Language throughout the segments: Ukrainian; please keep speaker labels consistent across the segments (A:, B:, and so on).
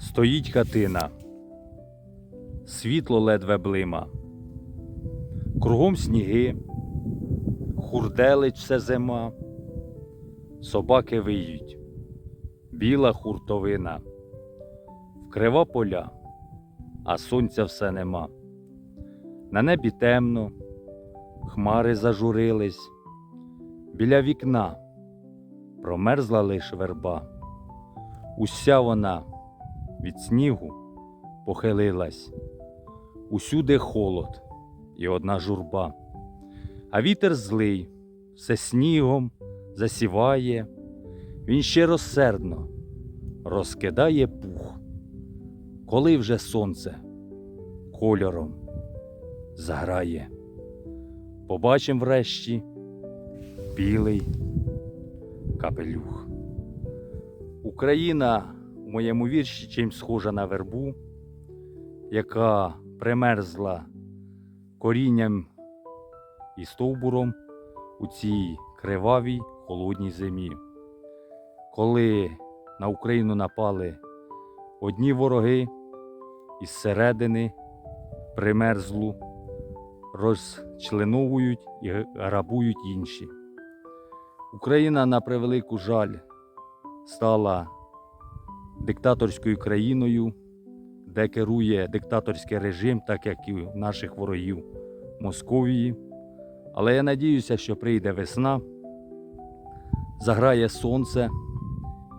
A: Стоїть хатина, світло ледве блима, кругом сніги, хурделить все зима, собаки виють, біла хуртовина, вкрива поля, а сонця все нема. На небі темно, хмари зажурились, біля вікна промерзла лиш верба. Уся вона від снігу похилилась, усюди холод і одна журба, а вітер злий, все снігом засіває, він ще розсердно розкидає пух, коли вже сонце кольором заграє. Побачим врешті білий капелюх. Україна у моєму вірші чим схожа на вербу, яка примерзла корінням і стовбуром у цій кривавій холодній зимі. Коли на Україну напали одні вороги із середини примерзлу, розчленовують і грабують інші. Україна на превелику жаль стала диктаторською країною, де керує диктаторський режим, так як і наших ворогів Московії. Але я надіюся, що прийде весна, заграє сонце,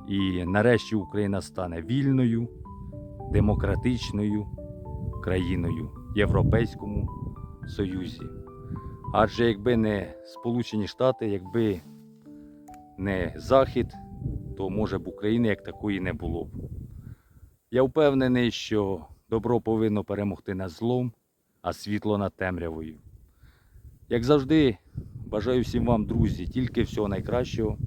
A: і нарешті Україна стане вільною, демократичною країною в Європейському Союзі. Адже якби не Сполучені Штати, якби не Захід, то може б України як такої не було б. Я впевнений, що добро повинно перемогти над злом, а світло над темрявою. Як завжди, бажаю всім вам, друзі, тільки всього найкращого,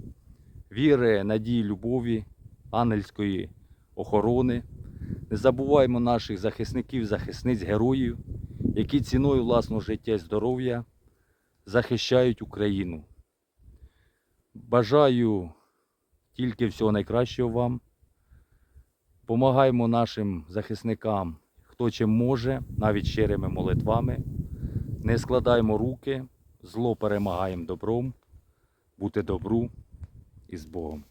A: віри, надії, любові, ангельської охорони. Не забуваймо наших захисників, захисниць, героїв, які ціною власного життя і здоров'я захищають Україну. Бажаю тільки всього найкращого вам. Помагаймо нашим захисникам, хто чим може, навіть щирими молитвами. Не складаймо руки, зло перемагаємо добром, бути добру і з Богом.